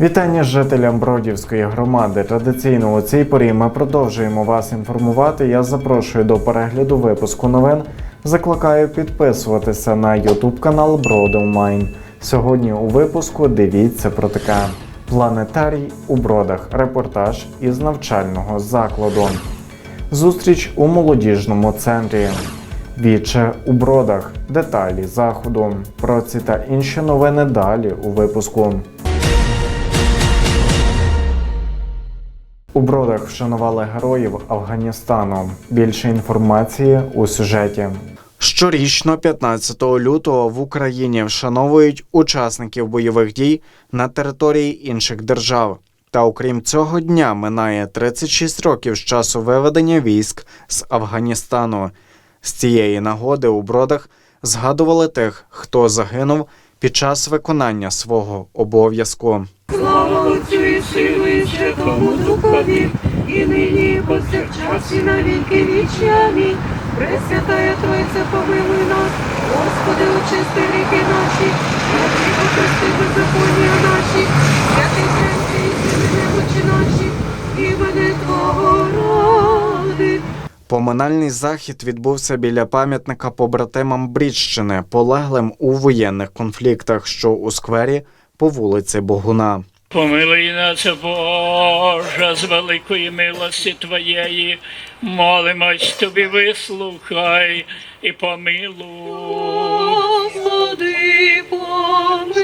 Вітання жителям Бродівської громади. Традиційно у цій порі ми продовжуємо вас інформувати. Я запрошую до перегляду випуску новин. Закликаю підписуватися на YouTube канал Броди Онлайн. Сьогодні у випуску дивіться про таке: планетарій у бродах, репортаж із навчального закладу, зустріч у молодіжному центрі. Віче у бродах, деталі заходу. Про ці та інші новини далі у випуску. У бродах вшанували героїв Афганістану. Більше інформації у сюжеті. Щорічно, 15 лютого, в Україні вшановують учасників бойових дій на території інших держав. Та окрім цього дня минає 36 років з часу виведення військ з Афганістану. З цієї нагоди у бродах згадували тих, хто загинув під час виконання свого обов'язку. Слава Отцю і Сину і Святому Духові, і нині, і повсякчас, і на віки вічні. Амінь. Пресвятая Тройця, помилуй нас, Господи, очисти ріки наші, Святий попусти беззаконня наші, святий Христи, і сили немочі наші, імени Твого ради. Поминальний захід відбувся біля пам'ятника побратимам Брідщини, полеглим у воєнних конфліктах, що у сквері по вулиці Богуна. Помилуй нас, Боже, з великої милості Твоєї, молимось Тобі, вислухай і помилуй. Господи, помилуй.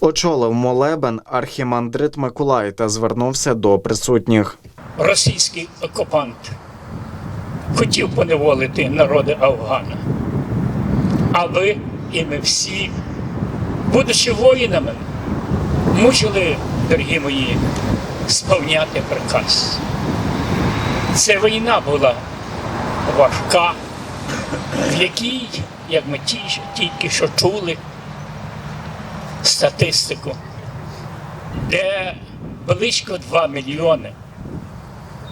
Очолив молебен архімандрит Миколай та звернувся до присутніх. Російський окупант хотів поневолити народи Афгана. А ви і ми всі, будучи воїнами, мусили, дорогі мої, сповняти приказ. Це війна була важка, в якій, як ми ті- тільки що чули статистику, де близько 2 мільйони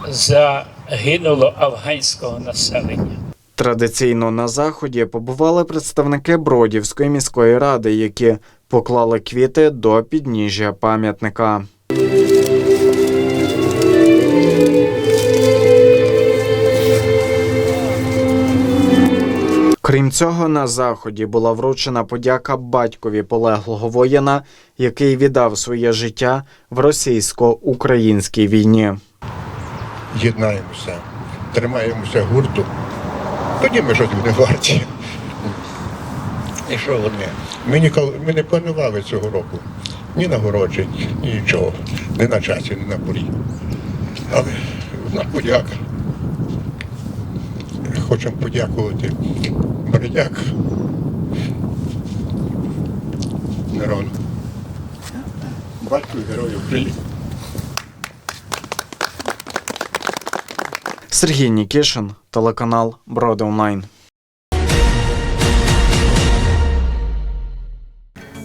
загинуло афганського населення. Традиційно на заході побували представники Бродівської міської ради, які поклали квіти до підніжжя пам'ятника. Крім цього, на заході була вручена подяка батькові полеглого воїна, який віддав своє життя в російсько-українській війні. єднаємося, тримаємося гурту, тоді ми щось не варті. І що вони? Ми, ніколи, ми не планували цього року ні нагороджень, ні нічого. Не на часі, не на порі. Але одна подяка. Хочемо подякувати Бердяк Мирону. Батьку героїв України. Сергій Нікішин, телеканал Броди Онлайн.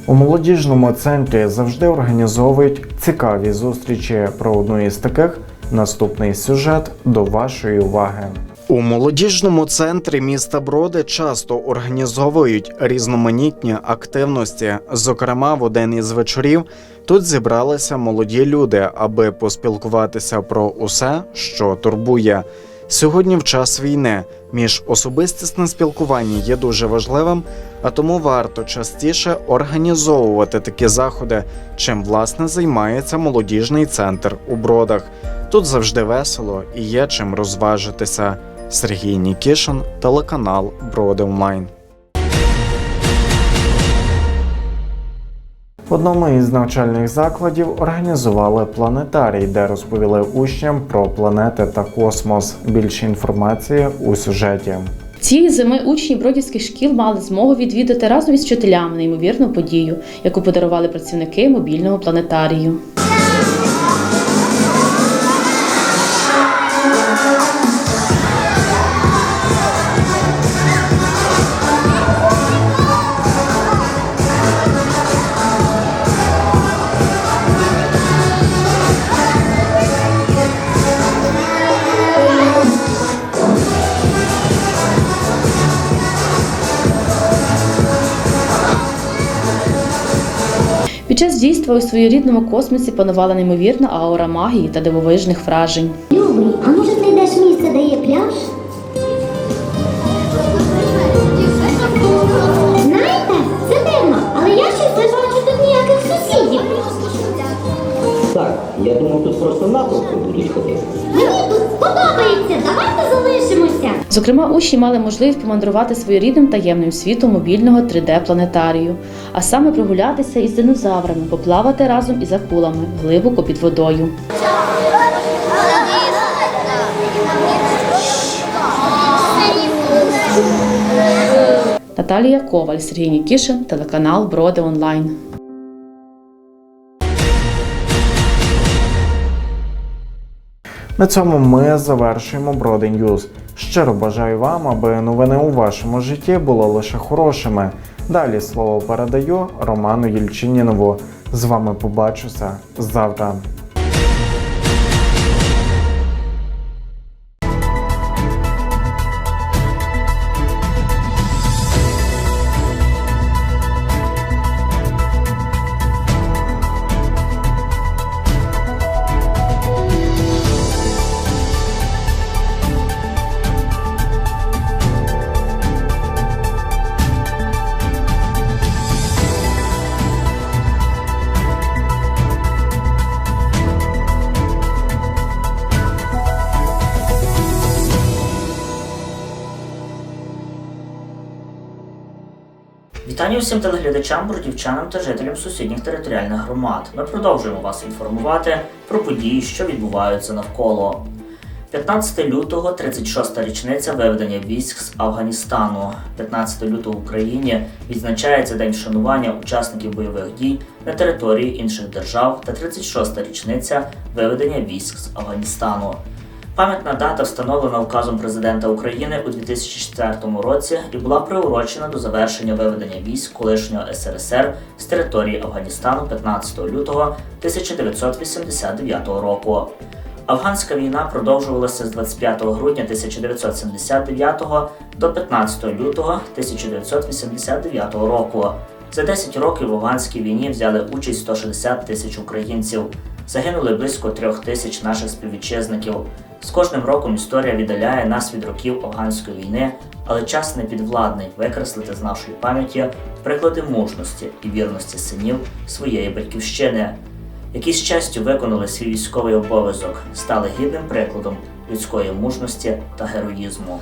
У молодіжному центрі завжди організовують цікаві зустрічі. Про одну із таких наступний сюжет до вашої уваги. У молодіжному центрі міста Броди часто організовують різноманітні активності. Зокрема, в один із вечорів тут зібралися молоді люди, аби поспілкуватися про усе, що турбує. Сьогодні, в час війни, між особистісне спілкування є дуже важливим, а тому варто частіше організовувати такі заходи, чим власне займається молодіжний центр у бродах. Тут завжди весело і є чим розважитися. Сергій Нікішин, телеканал Броди Онлайн. В одному із навчальних закладів організували планетарій, де розповіли учням про планети та космос. Більше інформації у сюжеті. Цієї зими учні бродівських шкіл мали змогу відвідати разом із вчителями неймовірну подію, яку подарували працівники мобільного планетарію. Дійства у своєрідному космосі панувала неймовірна аура магії та дивовижних вражень. Любий, а може знайдеш місце, де є пляж? Знаєте, це дивно, але я щось не бачу тут ніяких сусідів. Так, я думаю, тут просто натовпи будуть ходити. Подобається, давайте залишимося. Зокрема, учні мали можливість помандрувати своєрідним таємним світом мобільного 3D-планетарію, а саме прогулятися із динозаврами, поплавати разом із акулами глибоко під водою. Наталія Коваль, Сергій Нікішин, телеканал Броди Онлайн. На цьому ми завершуємо Броди News. Щиро бажаю вам, аби новини у вашому житті були лише хорошими. Далі слово передаю Роману Єльчинінову. З вами побачуся завтра. Вітання усім телеглядачам, бродівчанам та жителям сусідніх територіальних громад. Ми продовжуємо вас інформувати про події, що відбуваються навколо. 15 лютого 36-та річниця виведення військ з Афганістану. 15 лютого в Україні відзначається День вшанування учасників бойових дій на території інших держав та 36-та річниця виведення військ з Афганістану. Пам'ятна дата встановлена указом президента України у 2004 році і була приурочена до завершення виведення військ колишнього СРСР з території Афганістану 15 лютого 1989 року. Афганська війна продовжувалася з 25 грудня 1979 до 15 лютого 1989 року. За 10 років в афганській війні взяли участь 160 тисяч українців. Загинули близько трьох тисяч наших співвітчизників. З кожним роком історія віддаляє нас від років афганської війни, але час не підвладний викреслити з нашої пам'яті приклади мужності і вірності синів своєї батьківщини, які з честю виконали свій військовий обов'язок, стали гідним прикладом людської мужності та героїзму.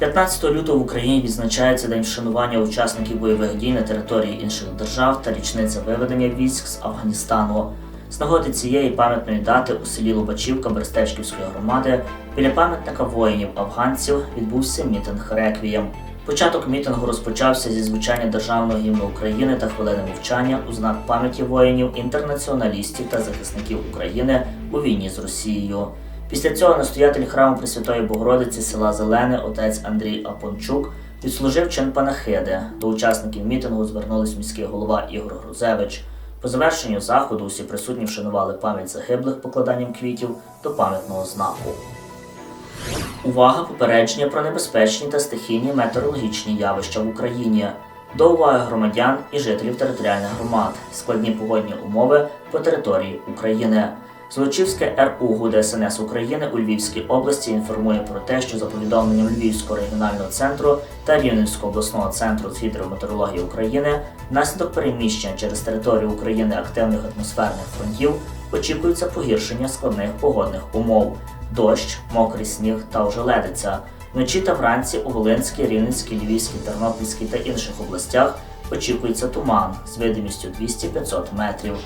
15 лютого в Україні відзначається День вшанування учасників бойових дій на території інших держав та річниця виведення військ з Афганістану. З нагоди цієї пам'ятної дати у селі Лубачівка Берестечківської громади біля пам'ятника воїнів афганців відбувся мітинг реквієм. Початок мітингу розпочався зі звучання державного гімну України та хвилини мовчання у знак пам'яті воїнів, інтернаціоналістів та захисників України у війні з Росією. Після цього настоятель храму Пресвятої Богородиці села Зелене, отець Андрій Апончук, відслужив чин панахиди. До учасників мітингу звернулись міський голова Ігор Грузевич. По завершенню заходу усі присутні вшанували пам'ять загиблих покладанням квітів до пам'ятного знаку. Увага попередження про небезпечні та стихійні метеорологічні явища в Україні. До уваги громадян і жителів територіальних громад. Складні погодні умови по території України. Злочівське РУ ГУД СНС України у Львівській області інформує про те, що за повідомленням Львівського регіонального центру та Рівненського обласного центру з гідрометеорології України внаслідок переміщення через територію України активних атмосферних фронтів очікується погіршення складних погодних умов: дощ, мокрий сніг та ожеледиця. Вночі та вранці у Волинській, Рівненській, Львівській, Тернопільській та інших областях очікується туман з видимістю 200-500 метрів.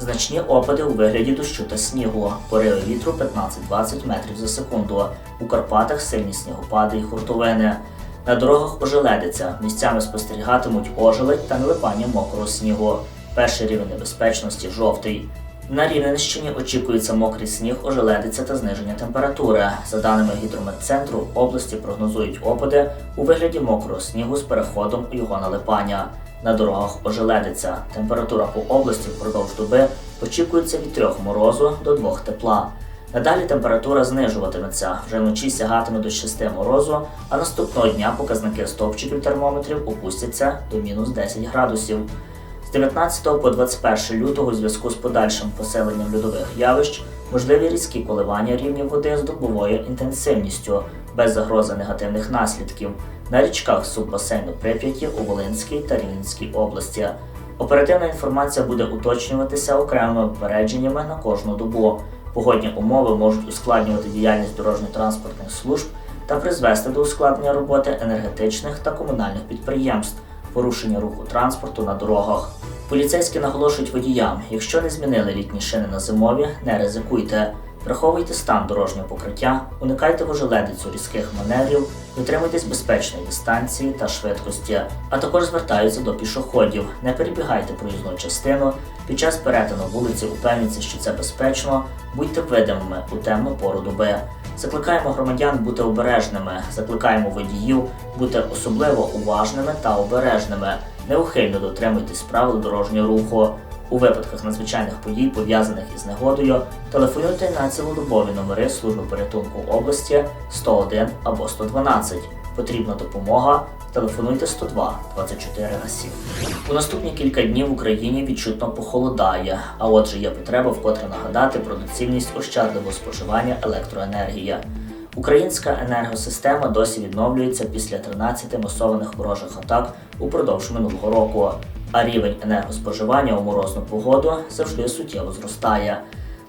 Значні опади у вигляді дощу та снігу, пориви вітру 15-20 метрів за секунду. У Карпатах сильні снігопади і хуртовини. На дорогах ожеледиться, місцями спостерігатимуть ожеледь та налипання мокрого снігу. Перший рівень небезпечності жовтий. На Рівненщині очікується мокрий сніг, ожеледиця та зниження температури. За даними гідрометцентру, області прогнозують опади у вигляді мокрого снігу з переходом у його налипання. На дорогах ожеледиться. Температура по області впродовж доби очікується від 3 морозу до 2 тепла. Надалі температура знижуватиметься, вже вночі сягатиме до 6 морозу, а наступного дня показники стовпчиків термометрів опустяться до мінус 10 градусів. З З 19 по 21 лютого у зв'язку з подальшим поселенням льодових явищ можливі різкі коливання рівня води з добовою інтенсивністю без загрози негативних наслідків на річках суббасейну Прип'яті у Волинській та Рівненській області. Оперативна інформація буде уточнюватися окремими попередженнями на кожну добу. Погодні умови можуть ускладнювати діяльність дорожньо-транспортних служб та призвести до ускладнення роботи енергетичних та комунальних підприємств, порушення руху транспорту на дорогах. Поліцейські наголошують водіям, якщо не змінили літні шини на зимові, не ризикуйте. Враховуйте стан дорожнього покриття, уникайте вожеледицю різких маневрів, дотримуйтесь безпечної дистанції та швидкості, а також звертаються до пішоходів. Не перебігайте проїзну частину. Під час перетину вулиці упевніться, що це безпечно, будьте видимими у темну пору доби. Закликаємо громадян бути обережними, закликаємо водіїв бути особливо уважними та обережними. Неухильно дотримуйтесь правил дорожнього руху. У випадках надзвичайних подій, пов'язаних із негодою, телефонуйте на цілодобові номери служби порятунку області 101 або 112. Потрібна допомога. Телефонуйте 102 24 на 7. У наступні кілька днів в Україні відчутно похолодає, а отже є потреба вкотре нагадати про доцільність ощадливого споживання електроенергії. Українська енергосистема досі відновлюється після 13 масованих ворожих атак упродовж минулого року, а рівень енергоспоживання у морозну погоду завжди суттєво зростає.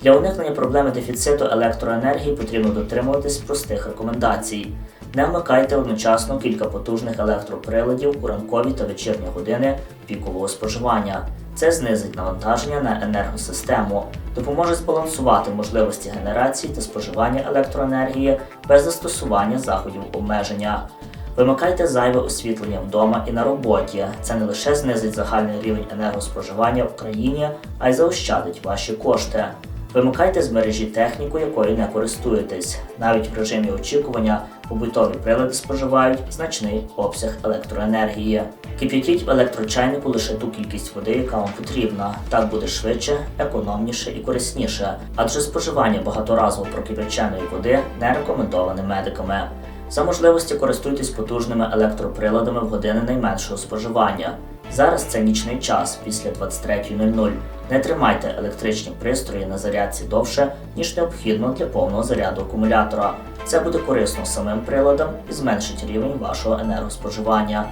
Для уникнення проблеми дефіциту електроенергії потрібно дотримуватись простих рекомендацій. Не вмикайте одночасно кілька потужних електроприладів у ранкові та вечірні години пікового споживання. Це знизить навантаження на енергосистему, допоможе збалансувати можливості генерації та споживання електроенергії без застосування заходів обмеження. Вимикайте зайве освітлення вдома і на роботі. Це не лише знизить загальний рівень енергоспоживання в країні, а й заощадить ваші кошти. Вимикайте з мережі техніку, якою не користуєтесь. Навіть в режимі очікування побутові прилади споживають значний обсяг електроенергії. Кип'ятіть в електрочайнику лише ту кількість води, яка вам потрібна. Так буде швидше, економніше і корисніше, адже споживання багаторазово прокипяченої води не рекомендоване медиками. За можливості користуйтесь потужними електроприладами в години найменшого споживання. Зараз це нічний час після 23.00. Не тримайте електричні пристрої на зарядці довше, ніж необхідно для повного заряду акумулятора. Це буде корисно самим приладам і зменшить рівень вашого енергоспоживання.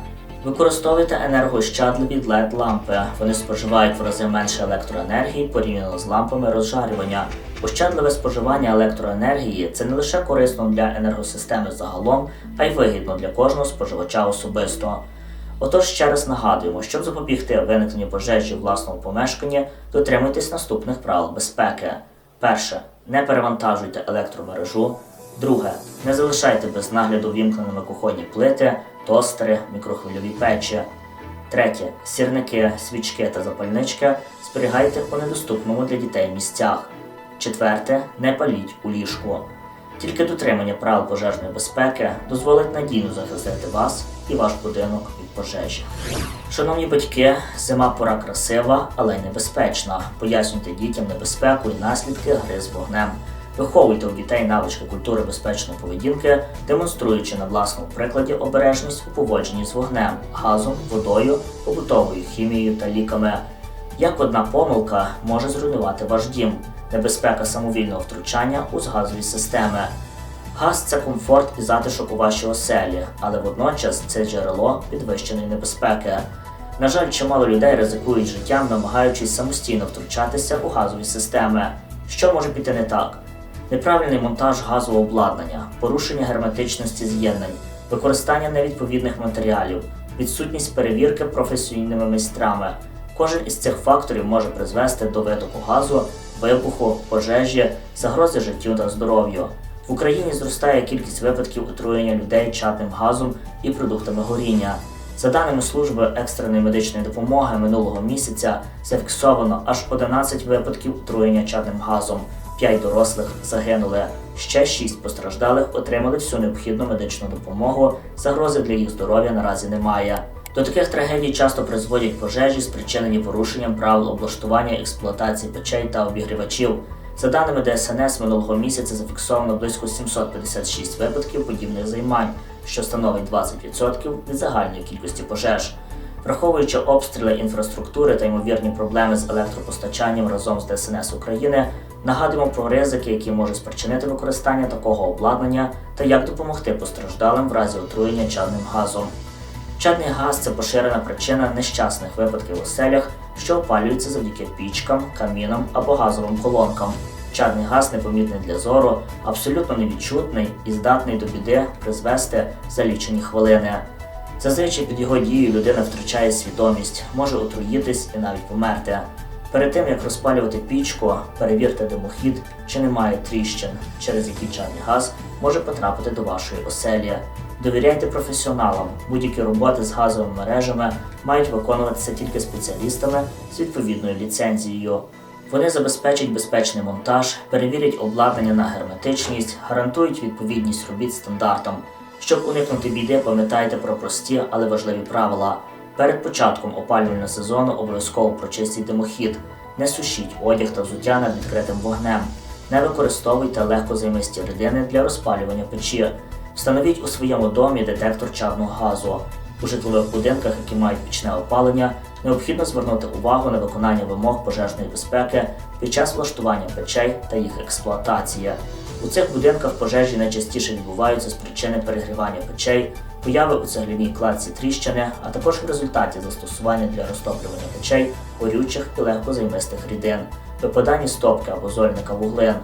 Використовуйте енергоощадливі led лампи. Вони споживають в рази менше електроенергії порівняно з лампами розжарювання. Ощадливе споживання електроенергії це не лише корисно для енергосистеми загалом, а й вигідно для кожного споживача особисто. Отож ще раз нагадуємо, щоб запобігти виникненню пожежі в власному помешканні, дотримуйтесь наступних правил безпеки. Перше. Не перевантажуйте електромережу. Друге. Не залишайте без нагляду вімкненими кухонні плити, тостери, мікрохвильові печі. Третє. Сірники, свічки та запальнички зберігайте у недоступному для дітей місцях. Четверте. Не паліть у ліжку. Тільки дотримання правил пожежної безпеки дозволить надійно захистити вас і ваш будинок від пожежі. Шановні батьки, зима пора красива, але й небезпечна. Пояснюйте дітям небезпеку і наслідки гри з вогнем. Виховуйте у дітей навички культури безпечної поведінки, демонструючи на власному прикладі обережність у поводженні з вогнем, газом, водою, побутовою хімією та ліками. Як одна помилка може зруйнувати ваш дім, небезпека самовільного втручання у газові системи. Газ це комфорт і затишок у вашій оселі, але водночас це джерело підвищеної небезпеки. На жаль, чимало людей ризикують життям, намагаючись самостійно втручатися у газові системи. Що може піти не так? Неправильний монтаж газового обладнання, порушення герметичності з'єднань, використання невідповідних матеріалів, відсутність перевірки професійними майстрами. Кожен із цих факторів може призвести до витоку газу, вибуху, пожежі, загрози життю та здоров'ю. В Україні зростає кількість випадків отруєння людей чадним газом і продуктами горіння. За даними служби екстреної медичної допомоги минулого місяця зафіксовано аж 11 випадків отруєння чадним газом. 5 дорослих загинули. Ще 6 постраждалих отримали всю необхідну медичну допомогу. Загрози для їх здоров'я наразі немає. До таких трагедій часто призводять пожежі, спричинені порушенням правил облаштування експлуатації печей та обігрівачів. За даними ДСНС, минулого місяця зафіксовано близько 756 випадків подібних займань, що становить 20% від загальної кількості пожеж. Враховуючи обстріли інфраструктури та ймовірні проблеми з електропостачанням разом з ДСНС України, нагадуємо про ризики, які може спричинити використання такого обладнання та як допомогти постраждалим в разі отруєння чадним газом. Чадний газ це поширена причина нещасних випадків у селях, що опалюються завдяки пічкам, камінам або газовим колонкам. Чадний газ непомітний для зору, абсолютно невідчутний і здатний до біди призвести за лічені хвилини. Зазвичай під його дією людина втрачає свідомість, може отруїтись і навіть померти. Перед тим як розпалювати пічку, перевірте димохід, чи немає тріщин, через які чадний газ може потрапити до вашої оселі. Довіряйте професіоналам. Будь-які роботи з газовими мережами мають виконуватися тільки спеціалістами з відповідною ліцензією. Вони забезпечать безпечний монтаж, перевірять обладнання на герметичність, гарантують відповідність робіт стандартам. Щоб уникнути біди, пам'ятайте про прості, але важливі правила. Перед початком опалювального сезону обов'язково прочистіть димохід, не сушіть одяг та взуття над відкритим вогнем, не використовуйте легкозаймисті рідини для розпалювання печі. Встановіть у своєму домі детектор чадного газу. У житлових будинках, які мають пічне опалення, необхідно звернути увагу на виконання вимог пожежної безпеки під час влаштування печей та їх експлуатації. У цих будинках пожежі найчастіше відбуваються з причини перегрівання печей, появи у цегляній кладці тріщини, а також в результаті застосування для розтоплювання печей горючих і легкозаймистих рідин, випадання стопки або зольника вуглин.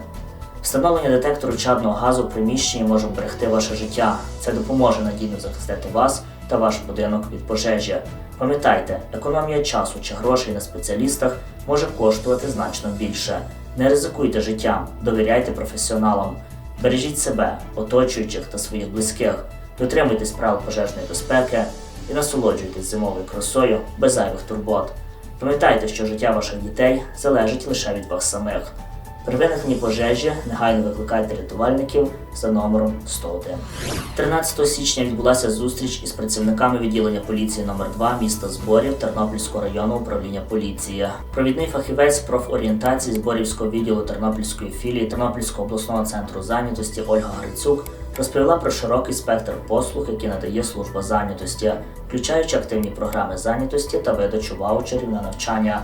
Встановлення детектору чадного газу в приміщенні може вберегти ваше життя. Це допоможе надійно захистити вас та ваш будинок від пожежі. Пам'ятайте, економія часу чи грошей на спеціалістах може коштувати значно більше. Не ризикуйте життям, довіряйте професіоналам, бережіть себе, оточуючих та своїх близьких, дотримуйтесь правил пожежної безпеки і насолоджуйтесь зимовою красою без зайвих турбот. Пам'ятайте, що життя ваших дітей залежить лише від вас самих. При виникненні пожежі негайно викликайте рятувальників за номером 101. 13 січня відбулася зустріч із працівниками відділення поліції номер 2 міста Зборів Тернопільського району управління поліції. Провідний фахівець профорієнтації Зборівського відділу Тернопільської філії Тернопільського обласного центру зайнятості Ольга Грицюк розповіла про широкий спектр послуг, які надає служба зайнятості, включаючи активні програми зайнятості та видачу ваучерів на навчання.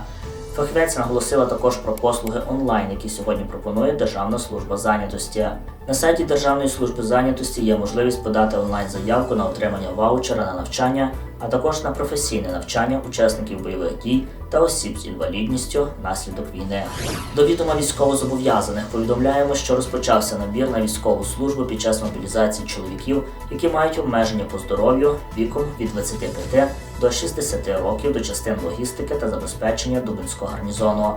Фахівець наголосила також про послуги онлайн, які сьогодні пропонує Державна служба зайнятості. На сайті Державної служби зайнятості є можливість подати онлайн заявку на отримання ваучера на навчання, а також на професійне навчання учасників бойових дій та осіб з інвалідністю внаслідок війни. До відома військовозобов'язаних повідомляємо, що розпочався набір на військову службу під час мобілізації чоловіків, які мають обмеження по здоров'ю віком від 25 до 60 років до частин логістики та забезпечення Дубинського гарнізону.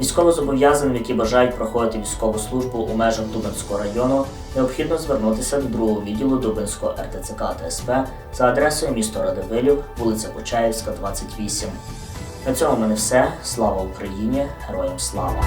Військовозобов'язаним, які бажають проходити військову службу у межах Дубинського району, необхідно звернутися до другого відділу Дубинського РТЦК ТСП за адресою місто Радивилів, вулиця Почаївська, 28. На цьому в мене все. Слава Україні! Героям слава!